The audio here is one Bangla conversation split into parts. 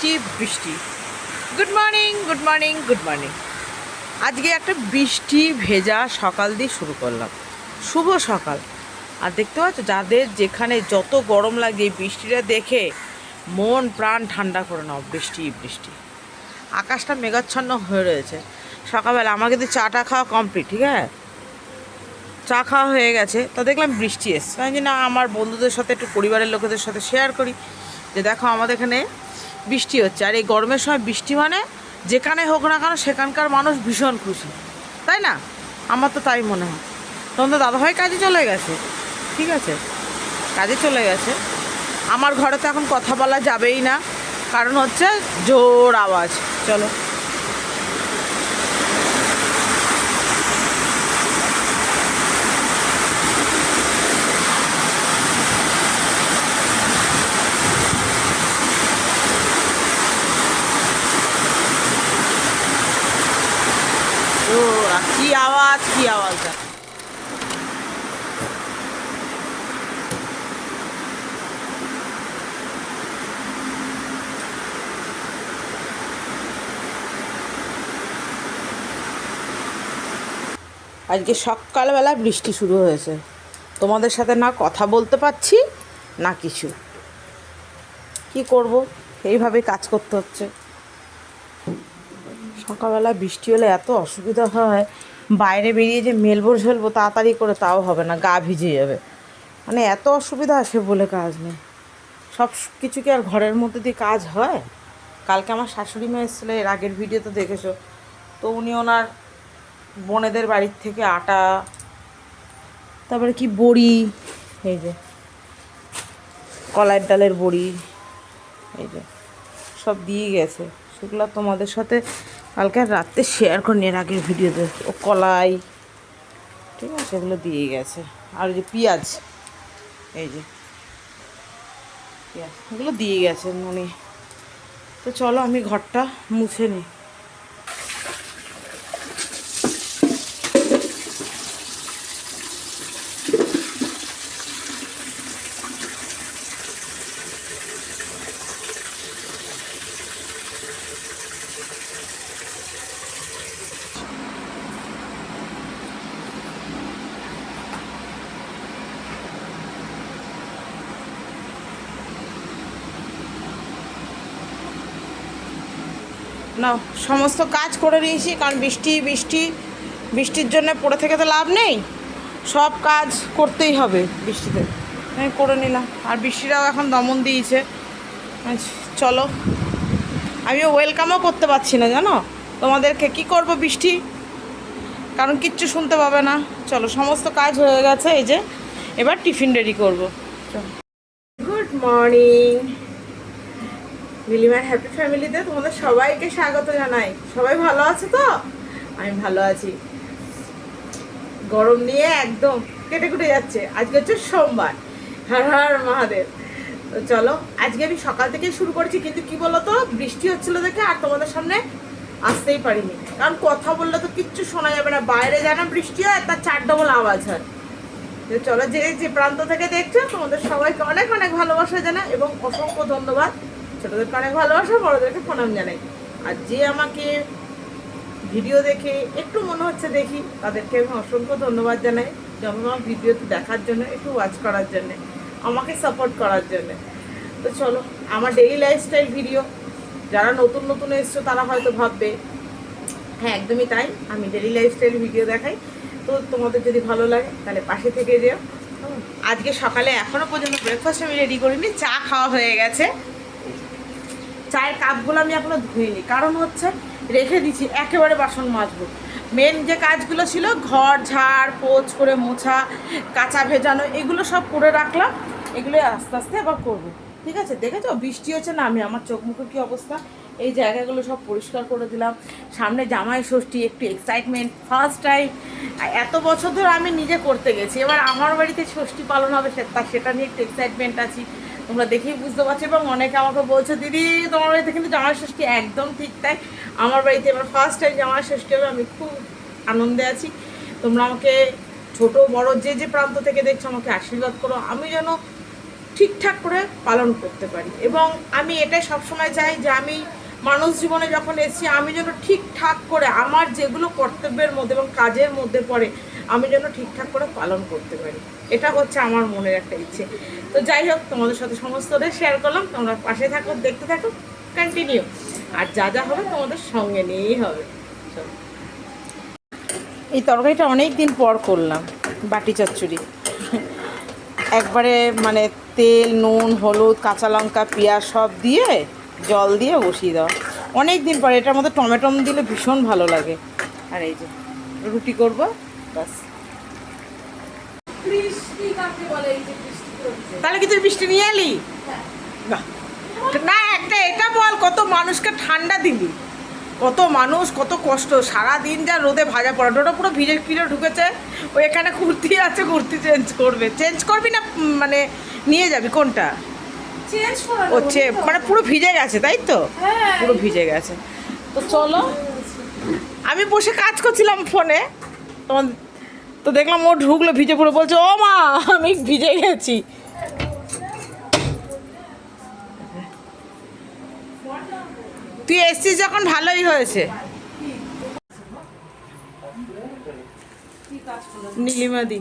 বৃষ্টি বৃষ্টি। Good morning good morning good morning আজকে একটা বৃষ্টি ভেজা সকাল দিয়ে শুরু করলাম। শুভ সকাল। আর দেখতে পাচ্ছ, যাদের যেখানে যত গরম লাগে বৃষ্টিটা দেখে মন, প্রাণ ঠান্ডা করে নাও, বৃষ্টি বৃষ্টি। আকাশটা মেঘাচ্ছন্ন হয়ে রয়েছে। সকালবেলা আমার কিন্তু চাটা খাওয়া কমপ্লিট ঠিক আছে? চা খাওয়া হয়ে গেছে। তো দেখলাম বৃষ্টি এসছে। আমি না, আমার বন্ধুদের সাথে, একটু পরিবারের লোকেদের সাথে শেয়ার করি। যে দেখো, আমাদের এখানে বৃষ্টি হচ্ছে। আর এই গরমের সময় বৃষ্টি মানে যেখানে হোক না কেন সেখানকার মানুষ ভীষণ খুশি। তাই না? আমার তো তাই মনে হয়। তখন তো দাদাভাই কাজে চলে গেছে। ঠিক আছে? কাজে চলে গেছে। আমার ঘরে তো এখন কথা বলা যাবেই না। কারণ হচ্ছে জোর আওয়াজ। চলো ও কি আওয়াজ কি আওয়াজ দেখো। আজকে সকালবেলা বৃষ্টি শুরু হয়েছে। তোমাদের সাথে না কথা বলতে পারছি, না কিছু। কি করব? এইভাবে কাজ করতে হচ্ছে। সকালবেলা বৃষ্টি হলে এত অসুবিধা হয়। বাইরে বেরিয়ে যে মেলবো ঝেলবো তাড়াতাড়ি করে তাও হবে না, গা ভিজে যাবে। মানে এত অসুবিধা আসে বলে কাজ নেই। সব কিছু কি আর ঘরের মধ্যে দিয়ে কাজ হয়? কালকে আমার শাশুড়ি মা এসেছিল, এর আগের ভিডিও তো দেখেছ। তো উনি ওনার বোনেদের বাড়ির থেকে আটা, তারপরে কি বড়ি, এই যে কলার ডালের বড়ি, এই যে সব দিয়ে গেছে। সেগুলো তোমাদের সাথে কালকে রাত্রে শেয়ার করে এর আগের ভিডিওতে। ও কলাই, ঠিক আছে, এগুলো দিয়ে গেছে। আর ওই যে পেঁয়াজ, এই যে পেঁয়াজ, এগুলো দিয়ে গেছে মানে তো চলো আমি ঘরটা মুছে নিই। সমস্ত কাজ করে নিয়েছি, কারণ বৃষ্টি বৃষ্টি, বৃষ্টির জন্য পড়ে থেকে তো লাভ নেই। সব কাজ করতেই হবে বৃষ্টিতে। আমি করে নিলাম। আর বৃষ্টিটাও এখন দমন দিয়েছে। চলো। আমিও ওয়েলকামও করতে পারছি না, জানো? তোমাদেরকে কি করব বৃষ্টি? কারণ কিচ্ছু শুনতে পাবে না। চলো, সমস্ত কাজ হয়ে গেছে, এই যে, এবার টিফিন রেডি করব। গুড মর্নিং মিলিমার হ্যাপি ফ্যামিলিতে তোমাদের সবাইকে স্বাগত জানাই। সবাই ভালো আছে তো? আমি ভালো আছি। গরম নিয়ে একদম কেটে কুটে যাচ্ছে। আজকে হচ্ছে সোমবার। হর হর মহাদেব। তো চলো, আজকে আমি সকাল থেকে শুরু করেছি, কিন্তু কি বলতো? বৃষ্টি হচ্ছিল দেখে আর তোমাদের সামনে আসতেই পারিনি। কারণ কথা বললে তো কিচ্ছু শোনা যাবে না। বাইরে যেন বৃষ্টি হয়, তার চার ডবল আওয়াজ হয়। তো চলো, যে যে প্রান্ত থেকে দেখছ, তোমাদের সবাইকে অনেক অনেক ভালোবাসা জানা এবং অসংখ্য ধন্যবাদ। ছোটদেরকে অনেক ভালোবাসা, বড়দেরকে প্রণাম জানাই। আর যে আমাকে ভিডিও দেখে একটু মনে হচ্ছে দেখি, তাদেরকে আমি অসংখ্য ধন্যবাদ জানাই, যেমন আমার ভিডিওতে দেখার জন্য, একটু ওয়াচ করার জন্য, আমাকে সাপোর্ট করার জন্য। তো চলো, আমার ডেইলি লাইফস্টাইল ভিডিও যারা নতুন নতুন এসছো, তারা হয়তো ভাববে হ্যাঁ একদমই তাই, আমি ডেলি লাইফস্টাইল ভিডিও দেখাই। তো তোমাদের যদি ভালো লাগে, তাহলে পাশে থেকে যেও। আজকে সকালে এখনও পর্যন্ত ব্রেকফাস্ট আমি রেডি করিনি, চা খাওয়া হয়ে গেছে। চায়ের কাপগুলো আমি এখনও ধুইনি। কারণ হচ্ছে রেখে দিচ্ছি একেবারে বাসন মাজবো। মেন যে কাজগুলো ছিল, ঘর, ঝাড়, পোচ করে মোছা, কাঁচা ভেজানো, এগুলো সব করে রাখলাম। এগুলো আস্তে আস্তে আবার করব। ঠিক আছে? দেখেছ? বৃষ্টি হচ্ছে, না, আমি আমার চোখ মুখের কী অবস্থা? এই জায়গাগুলো সব পরিষ্কার করে দিলাম। সামনে জামাই ষষ্ঠী, একটু এক্সাইটমেন্ট ফার্স্ট টাইম এত বছর ধরে আমি নিজে করতে গেছি। এবার আমার বাড়িতে ষষ্ঠী পালন হবে, সে- তা সেটা নিয়ে একটু এক্সাইটমেন্ট আছি। তোমরা দেখেই বুঝতে পারছ এবং অনেকে আমাকে বলছে, দিদি, তোমার বাড়িতে কিন্তু জামাই ষষ্ঠী একদম ঠিক, তাই আমার বাড়িতে এবার ফার্স্ট টাইম জামাই ষষ্ঠী হবে, আমি খুব আনন্দে আছি। তোমরা আমাকে ছোট, বড় যে যে প্রান্ত থেকে দেখছ আমাকে আশীর্বাদ করো, আমি যেন ঠিকঠাক করে পালন করতে পারি। এবং আমি এটাই সবসময় চাই যে আমি মানুষ জীবনে যখন এসেছি, আমি যেন ঠিকঠাক করে আমার যেগুলো কর্তব্যের মধ্যে এবং কাজের মধ্যে পড়ে আমি যেন ঠিকঠাক করে পালন করতে পারি। এটা হচ্ছে আমার মনের একটা ইচ্ছে। তো যাই হোক, তোমাদের সাথে সমস্তটা শেয়ার করলাম। তোমরা পাশে থাকো, দেখতে থাকো কন্টিনিউ আর যা যা হবে তোমাদের সঙ্গে নিয়েই হবে। এই তরকারিটা অনেক দিন পর করলাম, বাটি চচ্চড়ি। একবারে মানে তেল, নুন, হলুদ, কাঁচা লঙ্কা, পেঁয়াজ সব দিয়ে জল দিয়ে বসিয়ে দেওয়া। অনেক দিন পরে, এটার মধ্যে টমেটো দিলে ভীষণ ভালো লাগে। আর এই যে রুটি করব। বাস তাহলে কি তুই বৃষ্টি নিয়ে এলি? বাহ। না। একটা এটা বল কত মানুষকে ঠান্ডা দিলি? কত মানুষ কত কষ্ট। সারা দিন যা রোদে ভাজা পড়াটোটা পুরো ভিজে ফিরে ঢুকেছে। ও এখানে কুর্তি আছে কুর্তি চেঞ্জ করবে। চেঞ্জ করবি না মানে নিয়ে যাবি? কোনটা? চে মানে পুরো ভিজে গেছে তাই তো? হ্যাঁ। পুরো ভিজে গেছে। তো চলো। আমি বসে কাজ করছিলাম ফোনে। তোমার তো দেখলাম ও ঢুকলো ভিজে পুরো বলছে ও মা আমি ভিজে গেছি। তুই এসছিস যখন ভালোই হয়েছে। নীলিমাদি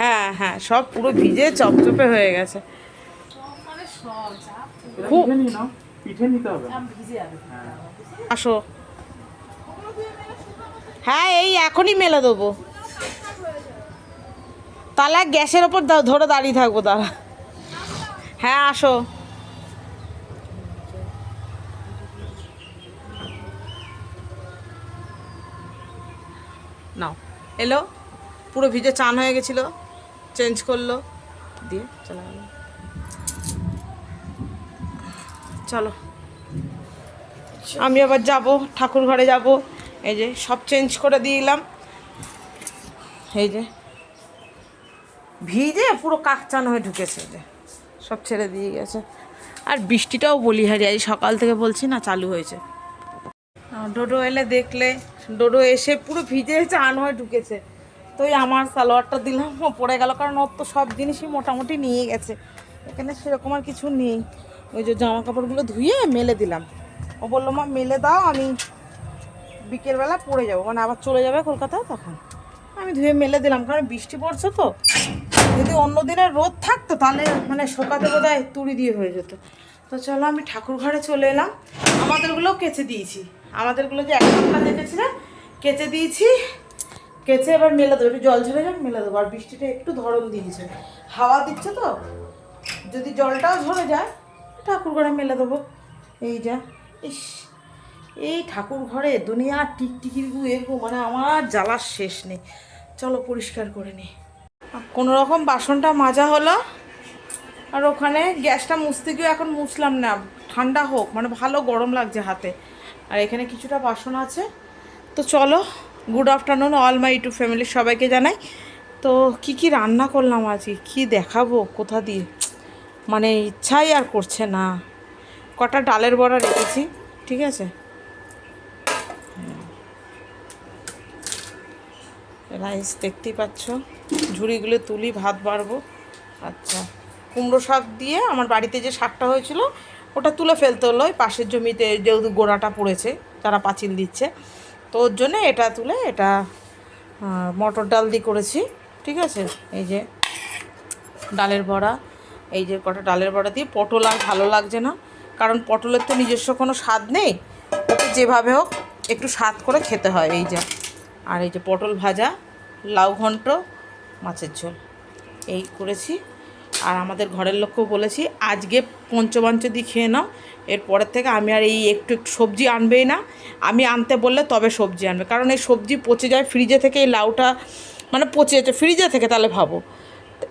হ্যাঁ হ্যাঁ সব পুরো ভিজে চপচপে হয়ে গেছে। মানে খুব পিঠে নিতে হবে আসো। হ্যাঁ এই এখনই মেলে দেবো। তাহলে গ্যাসের ওপর ধরে দাঁড়িয়ে থাকব দাঁড়া হ্যাঁ আসো। নাও এলো। পুরো ভিজে চান হয়ে গেছিল। চেঞ্জ করল। দিয়ে চলে গেল। চলো। আমি আবার যাব, ঠাকুর ঘরে যাব। এই যে সব চেঞ্জ করে দিলাম এই যে ভিজে পুরো কাকচান হয়ে ঢুকেছে যে, সব ছেড়ে দিয়ে গেছে। আর বৃষ্টিটাও বলি হারি আজ সকাল থেকে বলছি না, চালু হয়েছে। ডোডো এলে দেখলে, ডোডো এসে পুরো ভিজে চান হয়ে ঢুকেছে। তো ওই আমার সালোয়ারটা দিলাম, পড়ে গেল, কারণ ওর তো সব জিনিসই মোটামুটি নিয়ে গেছে। এখানে সেরকম আর কিছু নেই। ওই যে জামা কাপড়গুলো ধুয়ে মেলে দিলাম। ও বলল, মা, মেলে দাও, আমি বিকেলবেলা পড়ে যাব। মানে আবার চলে যাবে কলকাতায় তখন। আমি ধুয়ে মেলে দিলাম, কারণ বৃষ্টি পড়ছে তো। যদি অন্য দিনের রোদ থাকতো, তাহলে মানে শোকাতে বোধ হয় তুড়ি দিয়ে হয়ে যেত। তো চলো, আমি ঠাকুর ঘরে চলে এলাম। আমাদেরগুলোও কেচে দিয়েছি। আমাদেরগুলো যে এক সপ্তাহ দেখেছিলাম কেচে দিয়েছি। কেচে এবার মেলে দেবো। একটু জল ঝরে যাবে মেলে দেবো। আর বৃষ্টিটা একটু ধরন দিয়েছে। হাওয়া দিচ্ছে তো। যদি জলটাও ঝরে যায় ঠাকুর ঘরে মেলে দেবো। এই যা, ইস, এই ঠাকুর ঘরে দুনিয়ার টিকটিকির গু এর গু মানে আমার জ্বালার শেষ নেই। চলো পরিষ্কার করে নিই কোনো রকম বাসনটা মাজা হলো, আর ওখানে গ্যাসটা মুছতে গিয়ে এখন মুছলাম না। ঠান্ডা হোক মানে ভালো গরম লাগছে হাতে। আর এখানে কিছুটা বাসন আছে। তো চলো good afternoon all my to ফ্যামিলির সবাইকে জানাই। তো কি কি রান্না করলাম আজকে? কি দেখাবো? কোথা দিয়ে? মানে ইচ্ছাই আর করছে না। কটা ডালের বড়া রেখেছি, ঠিক আছে? রাইস দেখতেই পাচ্ছ। ঝুড়িগুলো তুলি, ভাত বাড়বো। আচ্ছা কুমড়ো শাক দিয়ে আমার বাড়িতে যে শাকটা হয়েছিল, ওটা তুলে ফেলতে হলো। ওই পাশের জমিতে যেহেতু গোড়াটা পড়েছে, তারা পাঁচিল দিচ্ছে। তো ওর জন্যে এটা তুলে এটা মটর ডাল দিয়ে করেছি, ঠিক আছে? এই যে ডালের বড়া। এই যে কটা ডালের বড়া দিয়ে পটল আর ভালো লাগছে না। কারণ পটলের তো নিজস্ব কোনো স্বাদ নেই। ওকে যেভাবে হোক একটু স্বাদ করে খেতে হয় এই যে। আর এই যে পটল ভাজা, লাউ ঘন্ট, মাছের ঝোল। এই করেছি। আর আমাদের ঘরের লোককেও বলেছি, আজকে পঞ্চবাঞ্চ দিয়ে খেয়ে নাও। এরপরের থেকে আমি আর এই একটু একটু সবজি আনবেই না। আমি আনতে বললে তবে সবজি আনবে। কারণ এই সবজি পচে যায়, ফ্রিজে থেকে এই লাউটা মানে পচে যাচ্ছে, ফ্রিজে থেকে তাহলে ভাবো।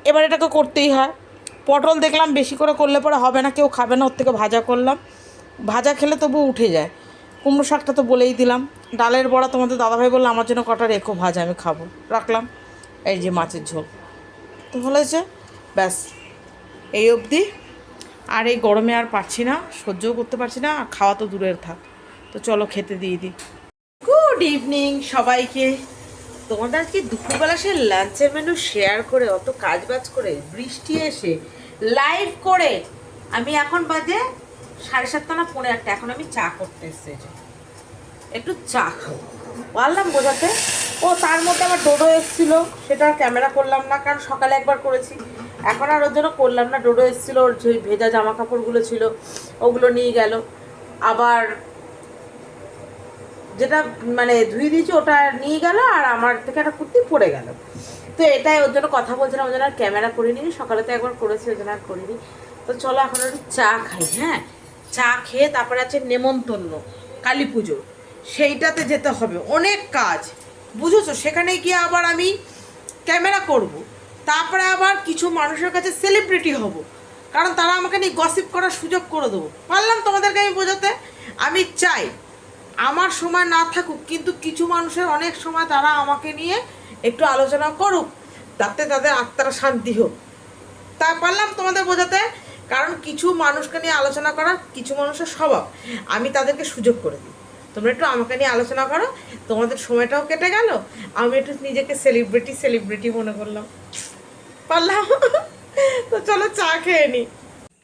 এবার এটাকে করতেই হয়। পটল দেখলাম বেশি করে করলে পরে হবে না, কেউ খাবে না, ওর থেকে ভাজা করলাম। ভাজা খেলে তবু উঠে যায়। কুমড়ো শাকটা তো বলেই দিলাম। ডালের বড়া তোমাদের দাদাভাই বলল, আমার জন্য কটা রেখো, ভাজা আমি খাব। রাখলাম। এই যে মাছের ঝোল। তো হয়েছে ব্যাস। এই অবধি। আর এই গরমে আর পারছি না, সহ্যও করতে পারছি না, আর খাওয়া তো দূরের থাক। তো চলো খেতে দিয়ে দিই। গুড ইভিনিং সবাইকে। তোমাদের আজকে দুপুরবেলা সে লাঞ্চের মেনু শেয়ার করে, অত কাজ বাজ করে, বৃষ্টি এসে লাইভ করে আমি এখন বাজে সাড়ে সাতটা না পৌনে একটা এখন আমি চা করতে এসেছি একটু চা খাব। পারলাম বোঝাতে, ও তার মধ্যে আমার ডোডো এসেছিল, সেটা ক্যামেরা করলাম না, কারণ সকালে একবার করেছি। এখন আর ওর জন্য করলাম না, ডোডো এসেছিল, ওর যে ভেজা জামা কাপড়গুলো ছিল, ওগুলো নিয়ে গেল। আবার যেটা মানে ধুয়ে দিয়েছি, ওটা নিয়ে গেল, আর আমার থেকে একটা কুর্তি পড়ে গেল। তো এটাই ওর জন্য কথা বলছিলাম, ওর জন্য আর ক্যামেরা করিনি, সকালে তো একবার করেছি, ওর জন্য আর করিনি। তো চলো এখন একটু চা খাই হ্যাঁ? চা খেয়ে তারপরে আছে নেমন্তন্ন, কালী পুজো। সেইটাতে যেতে হবে, অনেক কাজ। বুঝেছ? সেখানে গিয়ে আবার আমি ক্যামেরা করব। তারপরে আবার কিছু মানুষের কাছে সেলিব্রিটি হব। কারণ তারা আমাকে নিয়ে গসিপ করার সুযোগ করে দেবো। পারলাম তোমাদেরকে আমি বোঝাতে? আমি চাই, আমার সময় না থাকুক, কিন্তু কিছু মানুষের অনেক সময় তারা আমাকে নিয়ে একটু আলোচনা করুক, তাতে তাদের আত্মারা শান্তি হোক। তা পারলাম তোমাদের বোঝাতে, কারণ কিছু মানুষকে নিয়ে আলোচনা করা কিছু মানুষের স্বভাব, আমি তাদেরকে সুযোগ করে দিই। তোমরা একটু আমাকে নিয়ে আলোচনা করো, তোমাদের সময়টাও কেটে গেল, আমি একটু নিজেকে সেলিব্রিটি সেলিব্রিটি মনে করলাম। পারলাম? তো চলো চা খেয়ে নি।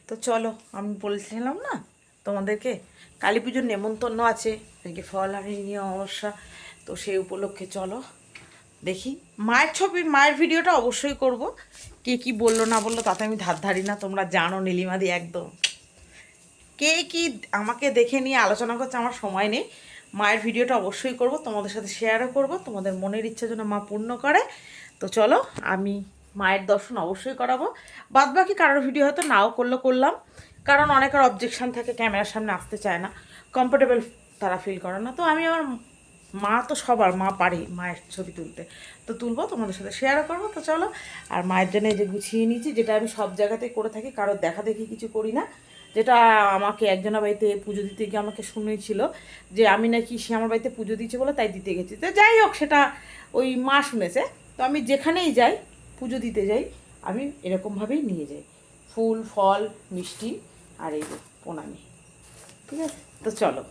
তো চলো, আমি বলছিলাম না তোমাদেরকে, কালী পুজোর নেমন্তন্ন আছে আজকে ফল আনি নিয়ে অবশ্যা তো সেই উপলক্ষে চলো। দেখি। মায়ের ছবি, মায়ের ভিডিওটা অবশ্যই করব। কে কি বলল না বলল তাতে আমি ধার ধারি না, তোমরা জানো নীলিমাদি একদম। কে কি আমাকে দেখে নিয়ে আলোচনা করছে আমার সময় নেই। মায়ের ভিডিওটা অবশ্যই করব, তোমাদের সাথে শেয়ারও করব, তোমাদের মনের ইচ্ছা যেন মা পূর্ণ করে। তো চলো, আমি মায়ের দর্শন অবশ্যই করাবো। বাদ বাকি কারোর ভিডিও হয়তো নাও করলে করলাম, কারণ অনেকের অবজেকশন থাকে ক্যামেরার সামনে আসতে চায় না কমফোর্টেবল তারা ফিল করে না। তো আমি আমার মা তো সবার, মা পারে মায়ের ছবি তুলতে। তো তুলবো, তোমাদের সাথে শেয়ারও করব। তো চলো, আর মায়ের জন্য যে গুছিয়ে নিয়েছি যেটা আমি সব জায়গাতেই করে থাকি কারোর দেখা দেখি কিছু করি না। যেটা আমাকে একজনের বাড়িতে পুজো দিতে গিয়ে আমাকে শুনেছিল যে আমি নাকি সে আমার বাড়িতে পুজো দিচ্ছে বলে তাই দিতে গেছি। তো যাই হোক, সেটা ওই মা শুনেছে। তো আমি যেখানেই যাই, পুজো দিতে যাই, আমি এরকমভাবেই নিয়ে যাই। ফুল, ফল, মিষ্টি আর এই প্রণামী। ঠিক আছে? তো চলো।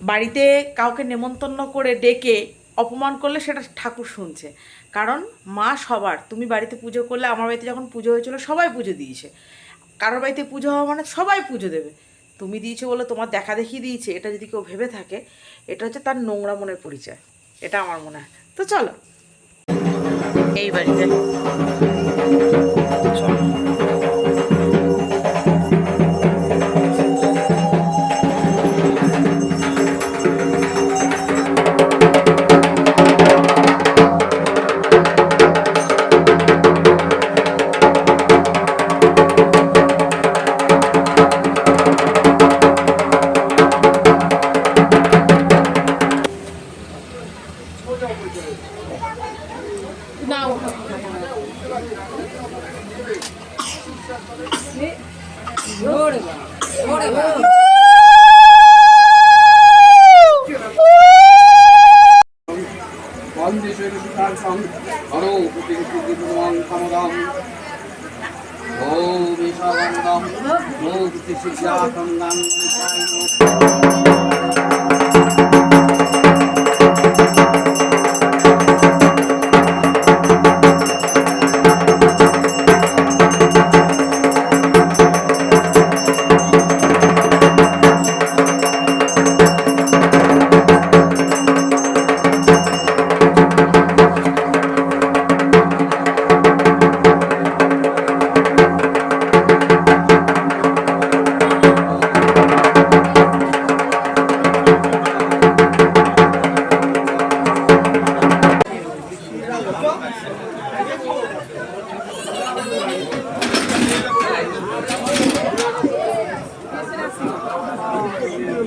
বাড়িতে কাউকে নেমন্তন্ন করে ডেকে অপমান করলে সেটা ঠাকুর শুনছে। কারণ মা সবার, তুমি বাড়িতে পুজো করলে, আমার বাড়িতে যখন পুজো হয়েছিল সবাই পুজো দিয়েছে। কারোর বাড়িতে পুজো হওয়া মানে সবাই পুজো দেবে। তুমি দিয়েছ বলে তোমার দেখা দেখি দিয়েছে, এটা যদি কেউ ভেবে থাকে, এটা হচ্ছে তার নোংরা মনের পরিচয়। এটা আমার মনে হয়। তো চলো। এই বাড়িতে।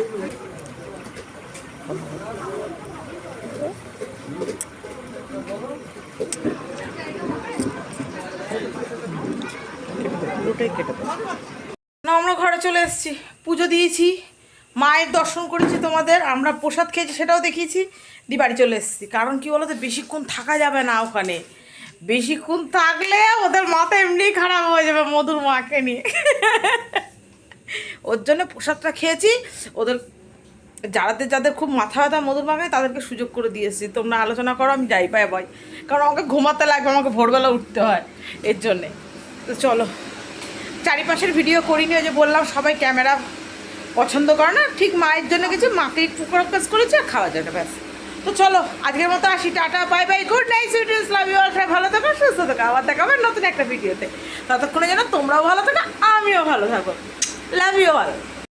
না, আমরা ঘরে চলে এসেছি। পুজো দিয়েছি, মায়ের দর্শন করেছি তোমাদের, আমরা প্রসাদ খেয়েছি সেটাও দেখিয়েছি, দি বাড়ি চলে এসেছি। কারণ কি বলো তো বেশিক্ষণ থাকা যাবে না ওখানে। বেশিক্ষণ থাকলে ওদের মাথা এমনি খারাপ হয়ে যাবে মধুর মাকে নিয়ে। ওর জন্য প্রসাদটা খেয়েছি। ওদের যাদের যাদের খুব মাথা ব্যথা, মধুর মাখায় তাদেরকে সুযোগ করে দিয়েছি। তোমরা আলোচনা করো, আমি যাই পাই ভাই কারণ আমাকে ঘুমাতে লাগবে, আমাকে ভোরবেলা উঠতে হয় এর জন্যে। তো চলো। চারিপাশের ভিডিও করিনি, ওই যে বললাম, সবাই ক্যামেরা পছন্দ করে না, ঠিক মায়ের জন্য কিছু, মাকে একটু ফোকাস করেছে আর খাওয়ার জন্য, ব্যাস। তো চলো, আজকের মতো আসি, tata bye bye good night sweet love you all ভালো থাকো, সুস্থ থাকো, আবার দেখাবে নতুন একটা ভিডিওতে ততক্ষণে যেন তোমরাও ভালো থাকো, আমিও ভালো থাকো লাভ ইউ অল